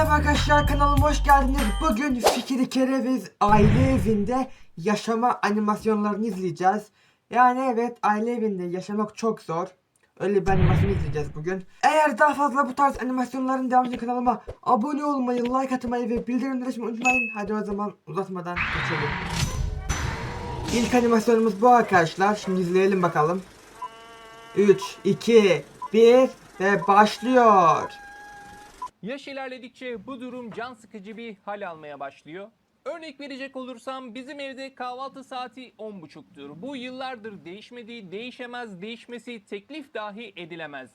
Merhaba arkadaşlar kanalıma hoş geldiniz. Bugün Fikri Kereviz aile evinde yaşama animasyonlarını izleyeceğiz. Yani evet aile evinde yaşamak çok zor. Öyle bir animasyon izleyeceğiz bugün. Eğer daha fazla bu tarz animasyonların devamı için kanalıma abone olmayı, like atmayı ve bildirimleri açmayı unutmayın. Hadi o zaman uzatmadan geçelim. İlk animasyonumuz bu arkadaşlar. Şimdi izleyelim bakalım. 3, 2, 1 ve başlıyor. Yaş ilerledikçe bu durum can sıkıcı bir hal almaya başlıyor. Örnek verecek olursam bizim evde kahvaltı saati 10.30'tur. Bu yıllardır değişmedi, değişemez, değişmesi teklif dahi edilemez.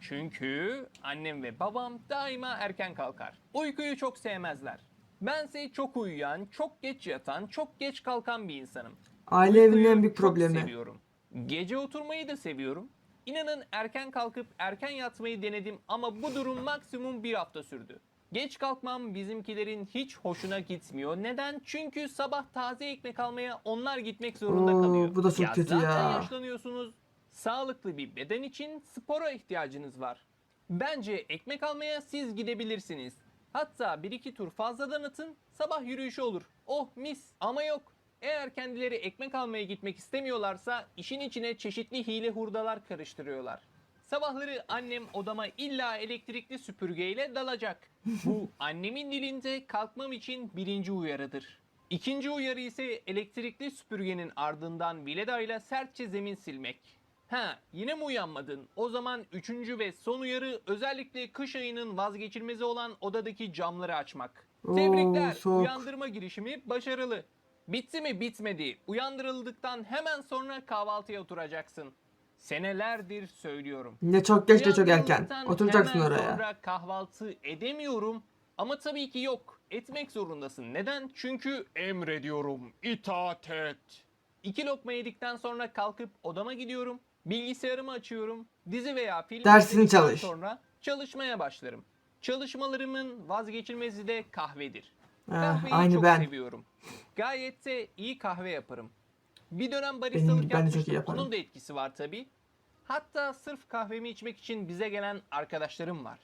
Çünkü annem ve babam daima erken kalkar. Uykuyu çok sevmezler. Bense çok uyuyan, çok geç yatan, çok geç kalkan bir insanım. Aile Uykuyu evinin en büyük çok problemi. seviyorum. Gece oturmayı da seviyorum. İnanın erken kalkıp erken yatmayı denedim ama bu durum maksimum bir hafta sürdü. Geç kalkmam bizimkilerin hiç hoşuna gitmiyor. Neden? Çünkü sabah taze ekmek almaya onlar gitmek zorunda Oo, kalıyor. bu da çok kötü zaten ya. yaşlanıyorsunuz. Sağlıklı bir beden için spora ihtiyacınız var. Bence ekmek almaya siz gidebilirsiniz. Hatta bir iki tur fazladan atın, sabah yürüyüşü olur. Oh mis ama yok. Eğer kendileri ekmek almaya gitmek istemiyorlarsa işin içine çeşitli hile hurdalar karıştırıyorlar. Sabahları annem odama illa elektrikli süpürgeyle dalacak. Bu annemin dilinde kalkmam için birinci uyarıdır. İkinci uyarı ise elektrikli süpürgenin ardından viledayla sertçe zemin silmek. Ha yine mi uyanmadın? O zaman üçüncü ve son uyarı özellikle kış ayının vazgeçilmezi olan odadaki camları açmak. Oo, Tebrikler. soğuk. Uyandırma girişimi başarılı. Bitti mi bitmedi. Uyandırıldıktan hemen sonra kahvaltıya oturacaksın. Senelerdir söylüyorum. Ne çok geç de çok erken. Oturacaksın hemen oraya. sonra kahvaltı edemiyorum. Ama tabii ki yok. Etmek zorundasın. Neden? Çünkü emrediyorum. İtaat et. İki lokma yedikten sonra kalkıp odama gidiyorum. Bilgisayarımı açıyorum. Dizi veya film Dersini çalış. sonra çalışmaya başlarım. Çalışmalarımın vazgeçilmezi de kahvedir. Kahveyi aynı çok ben. seviyorum. Gayet de iyi kahve yaparım. Bir dönem Benim- baristalık ben de çok yapmıştım. iyi yaparım. Onun da etkisi var tabi. Hatta sırf kahvemi içmek için bize gelen arkadaşlarım var.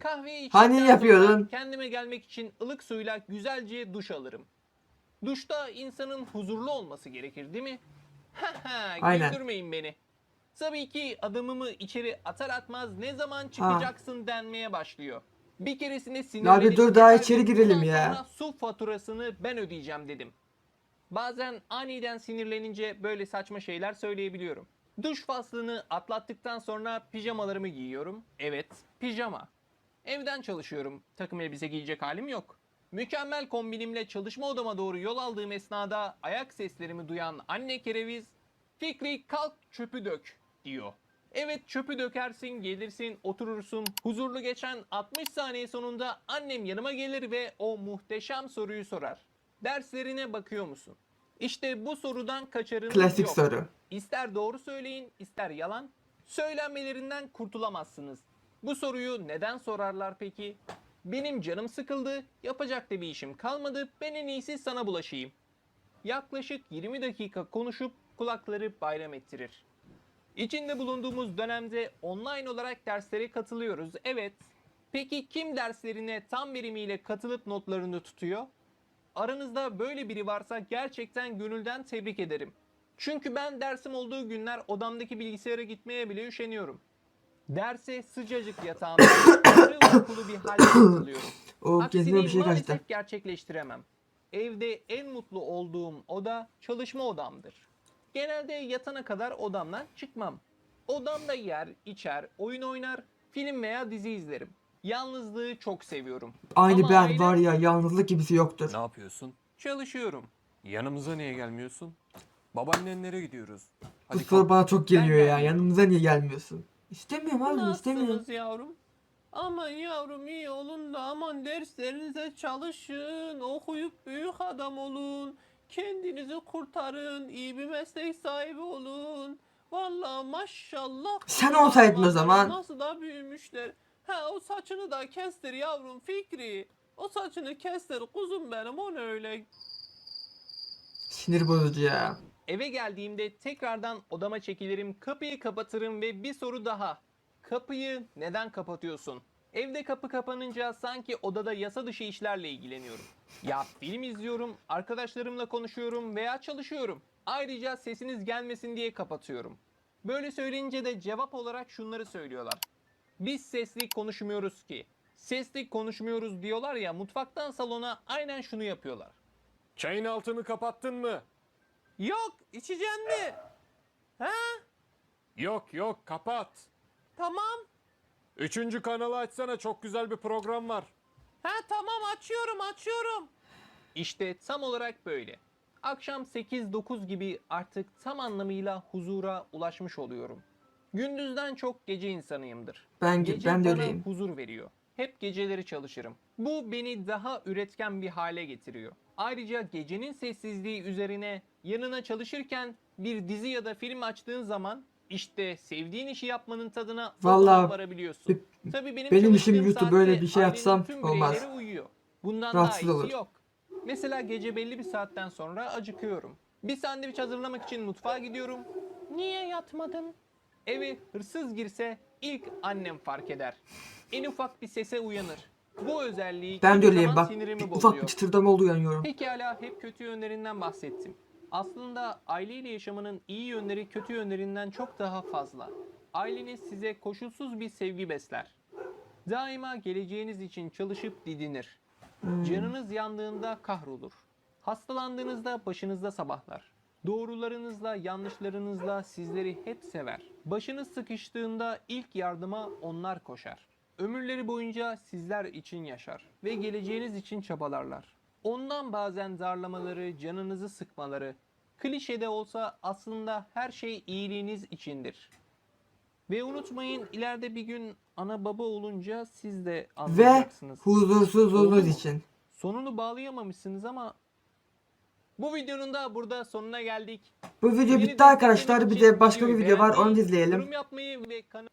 Kahveyi içtikten Hani yapıyordun? sonra kendime gelmek için ılık suyla güzelce duş alırım. Duşta insanın huzurlu olması gerekir değil mi? Aynen. güldürmeyin beni. Tabii ki adımımı içeri atar atmaz ne zaman çıkacaksın denmeye başlıyor. Bir keresinde sinirlenip dur daha içeri girelim ya. Su faturasını ben ödeyeceğim dedim. Bazen aniden sinirlenince böyle saçma şeyler söyleyebiliyorum. Duş faslını atlattıktan sonra pijamalarımı giyiyorum. Evet, pijama. Evden çalışıyorum. Takım elbise giyecek halim yok. Mükemmel kombinimle çalışma odama doğru yol aldığım esnada ayak seslerimi duyan anne kereviz Fikri kalk çöpü dök diyor. Evet çöpü dökersin, gelirsin, oturursun. Huzurlu geçen 60 saniye sonunda annem yanıma gelir ve o muhteşem soruyu sorar. Derslerine bakıyor musun? İşte bu sorudan kaçarınız Klasik yok. soru. İster doğru söyleyin, ister yalan. Söylenmelerinden kurtulamazsınız. Bu soruyu neden sorarlar peki? Benim canım sıkıldı, yapacak da bir işim kalmadı, ben en iyisi sana bulaşayım. Yaklaşık 20 dakika konuşup kulakları bayram ettirir. İçinde bulunduğumuz dönemde online olarak derslere katılıyoruz. Evet. Peki kim derslerine tam verimiyle katılıp notlarını tutuyor? Aranızda böyle biri varsa gerçekten gönülden tebrik ederim. Çünkü ben dersim olduğu günler odamdaki bilgisayara gitmeye bile üşeniyorum. Derse sıcacık yatağımda uykulu bir halde katılıyorum. O gezme bir şey maalesef gerçekleştiremem. Evde en mutlu olduğum oda çalışma odamdır. Genelde yatana kadar odamdan çıkmam. Odamda yer, içer, oyun oynar, film veya dizi izlerim. Yalnızlığı çok seviyorum. Aynı Ama ben ailem- var ya yalnızlık gibisi yoktur. Ne yapıyorsun? Çalışıyorum. Yanımıza niye gelmiyorsun? Babaannenlere gidiyoruz. Bu Hadi soru kalk. bana çok geliyor ya. gelmiyorum. Yanımıza niye gelmiyorsun? İstemiyorum abi istemiyorum. Nasılsınız yavrum? Aman yavrum iyi olun da aman derslerinize çalışın, okuyup büyük adam olun, kendinizi kurtarın, iyi bir meslek sahibi olun. Vallahi maşallah. Sen olsaydın o Aman zaman. Nasıl da büyümüşler. Ha o saçını da kestir yavrum Fikri. O saçını kestir kuzum benim o ne öyle. Sinir bozucu ya. Eve geldiğimde tekrardan odama çekilirim, kapıyı kapatırım ve bir soru daha. Kapıyı neden kapatıyorsun? Evde kapı kapanınca sanki odada yasa dışı işlerle ilgileniyorum. Ya film izliyorum, arkadaşlarımla konuşuyorum veya çalışıyorum. Ayrıca sesiniz gelmesin diye kapatıyorum. Böyle söyleyince de cevap olarak şunları söylüyorlar. Biz sesli konuşmuyoruz ki. Sesli konuşmuyoruz diyorlar ya mutfaktan salona aynen şunu yapıyorlar. Çayın altını kapattın mı? Yok içeceksin mi? Ha? Yok yok kapat. Tamam. Üçüncü kanalı açsana çok güzel bir program var. Ha tamam açıyorum açıyorum. İşte tam olarak böyle. Akşam 8-9 gibi artık tam anlamıyla huzura ulaşmış oluyorum. Gündüzden çok gece insanıyımdır. Ben, Gece ben de bana öyleyim. huzur veriyor. Hep geceleri çalışırım. Bu beni daha üretken bir hale getiriyor. Ayrıca gecenin sessizliği üzerine yanına çalışırken bir dizi ya da film açtığın zaman işte sevdiğin işi yapmanın tadına Vallahi varabiliyorsun. be- Tabii benim, benim işim YouTube, böyle bir şey yapsam olmaz. uyuyor. Bundan Rahatsız daha olur. yok. Mesela gece belli bir saatten sonra acıkıyorum. Bir sandviç hazırlamak için mutfağa gidiyorum. Niye yatmadın? Eve hırsız girse ilk annem fark eder. En ufak bir sese uyanır. Bu özelliği Ben de öyleyim bak. Bir, ufak bir çıtırdama oluyor uyanıyorum. Pekala hep kötü yönlerinden bahsettim. Aslında aileyle yaşamanın iyi yönleri kötü yönlerinden çok daha fazla. Aileniz size koşulsuz bir sevgi besler. Daima geleceğiniz için çalışıp didinir. Canınız yandığında kahrolur. Hastalandığınızda başınızda sabahlar. Doğrularınızla yanlışlarınızla sizleri hep sever. Başınız sıkıştığında ilk yardıma onlar koşar. Ömürleri boyunca sizler için yaşar ve geleceğiniz için çabalarlar. Ondan bazen darlamaları, canınızı sıkmaları, klişede olsa aslında her şey iyiliğiniz içindir. Ve unutmayın ileride bir gün ana baba olunca siz de Ve anlayacaksınız. huzursuzluğunuz Oldu mu? için. Sonunu bağlayamamışsınız ama bu videonun da burada sonuna geldik. Bu video Beni bitti arkadaşlar. Bir de başka bir video var. Onu da beğenmeyi, izleyelim. Yorum yapmayı ve kanal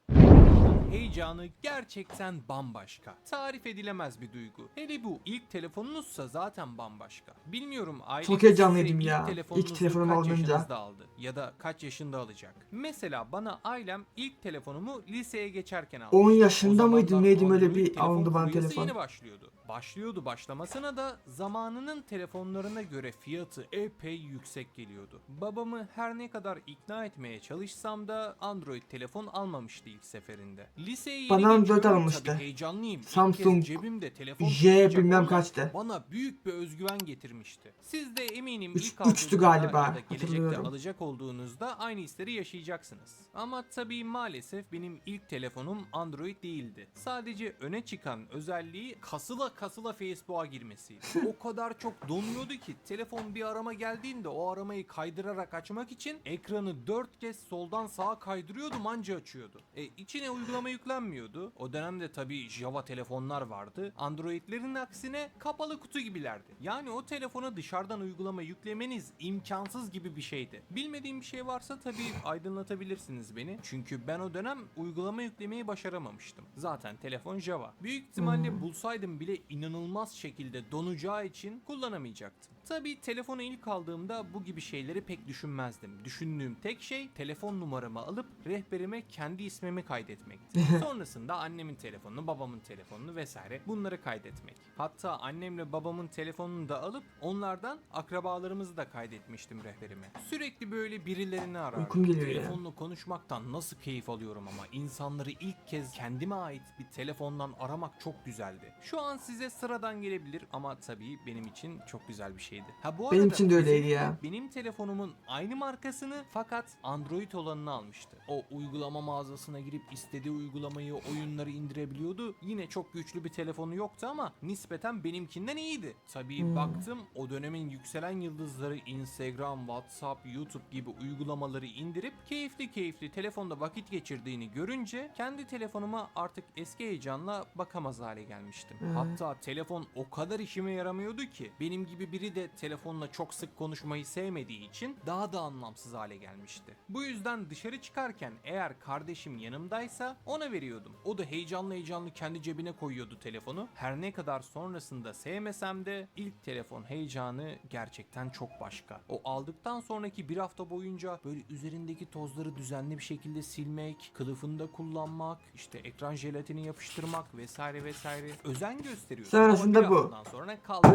Heyecanı gerçekten bambaşka. Tarif edilemez bir duygu. Hele bu ilk telefonunuzsa zaten bambaşka. Bilmiyorum aileniz Çok heyecanlıydım ya. ilk İlk telefonunuzu telefonum kaç alınca. aldı ya da kaç yaşında alacak. Mesela bana ailem ilk telefonumu liseye geçerken aldı. 10 yaşında mıydım neydim öyle bir alındı bana telefon. yeni başlıyordu. Başlıyordu başlamasına da zamanının telefonlarına göre fiyatı epey yüksek geliyordu. Babamı her ne kadar ikna etmeye çalışsam da Android telefon almamıştı ilk seferinde. Liseye Bana Android geçiyorum, almıştı. tabii heyecanlıyım. İlk Samsung cebimde telefon J bilmem kaçtı. Bana büyük bir özgüven getirmişti. Siz de eminim Üç- ilk üçtü galiba, gelecekte alacak olduğunuzda aynı hisleri yaşayacaksınız. Ama tabii maalesef benim ilk telefonum Android değildi. Sadece öne çıkan özelliği kasıla kasıla Facebook'a girmesiydi. o kadar çok donuyordu ki telefon bir arama geldiğinde o aramayı kaydırarak açmak için ekranı 4 kez soldan sağa kaydırıyordum anca açıyordu. E içine uygulama yüklenmiyordu. O dönemde tabii Java telefonlar vardı. Androidlerin aksine kapalı kutu gibilerdi. Yani o telefona dışarıdan uygulama yüklemeniz imkansız gibi bir şeydi. Bilmediğim bir şey varsa tabii aydınlatabilirsiniz beni. Çünkü ben o dönem uygulama yüklemeyi başaramamıştım. Zaten telefon Java. Büyük ihtimalle bulsaydım bile inanılmaz şekilde donacağı için kullanamayacaktım. Tabii telefonu ilk aldığımda bu gibi şeyleri pek düşünmezdim. Düşündüğüm tek şey telefon numaramı alıp rehberime kendi ismimi kaydetmekti. Sonrasında annemin telefonunu, babamın telefonunu vesaire bunları kaydetmek. Hatta annemle babamın telefonunu da alıp onlardan akrabalarımızı da kaydetmiştim rehberime. Sürekli böyle birilerini arardım. Uykum geliyor ya. Telefonla konuşmaktan nasıl keyif alıyorum ama insanları ilk kez kendime ait bir telefondan aramak çok güzeldi. Şu an size sıradan gelebilir ama tabii benim için çok güzel bir şeydi. Ha bu Benim arada için de öyleydi ya. Benim telefonumun aynı markasını fakat Android olanını almıştı. O uygulama mağazasına girip istediği uygulamayı, oyunları indirebiliyordu. Yine çok güçlü bir telefonu yoktu ama nispeten benimkinden iyiydi. Tabii Hmm. baktım o dönemin yükselen yıldızları Instagram, WhatsApp, YouTube gibi uygulamaları indirip keyifli keyifli telefonda vakit geçirdiğini görünce kendi telefonuma artık eski heyecanla bakamaz hale gelmiştim. Hı. Hatta telefon o kadar işime yaramıyordu ki benim gibi biri de de telefonla çok sık konuşmayı sevmediği için daha da anlamsız hale gelmişti. Bu yüzden dışarı çıkarken eğer kardeşim yanımdaysa ona veriyordum. O da heyecanlı heyecanlı kendi cebine koyuyordu telefonu. Her ne kadar sonrasında sevmesem de ilk telefon heyecanı gerçekten çok başka. O aldıktan sonraki bir hafta boyunca böyle üzerindeki tozları düzenli bir şekilde silmek, kılıfında kullanmak, işte ekran jelatini yapıştırmak vesaire vesaire özen gösteriyor. Sonrasında Ama bir bu. haftadan sonra kaldı.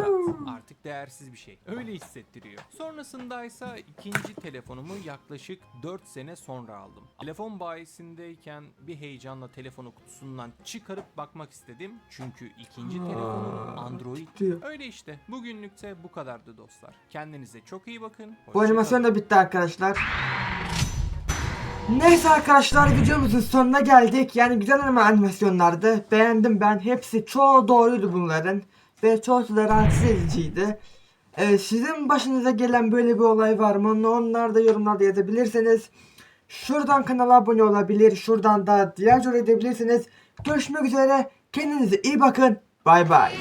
Artık değersiz bir şey. Öyle hissettiriyor. Sonrasında ise ikinci telefonumu yaklaşık 4 sene sonra aldım. Telefon bayisindeyken bir heyecanla telefonu kutusundan çıkarıp bakmak istedim. Çünkü ikinci telefonum Android. Öyle işte. Bugünlükte bu kadardı dostlar. Kendinize çok iyi bakın. Bu Hoşça animasyon kalın. da bitti arkadaşlar. Neyse arkadaşlar videomuzun sonuna geldik. Yani güzel anima animasyonlardı. Beğendim ben. Hepsi çoğu doğruydu bunların. Ve çoğu da rahatsız ediciydi. Ee, sizin başınıza gelen böyle bir olay var mı? Onlar da yorumlarda yazabilirsiniz. Şuradan kanala abone olabilir. Şuradan da diğer edebilirsiniz. Görüşmek üzere. Kendinize iyi bakın. Bay bay.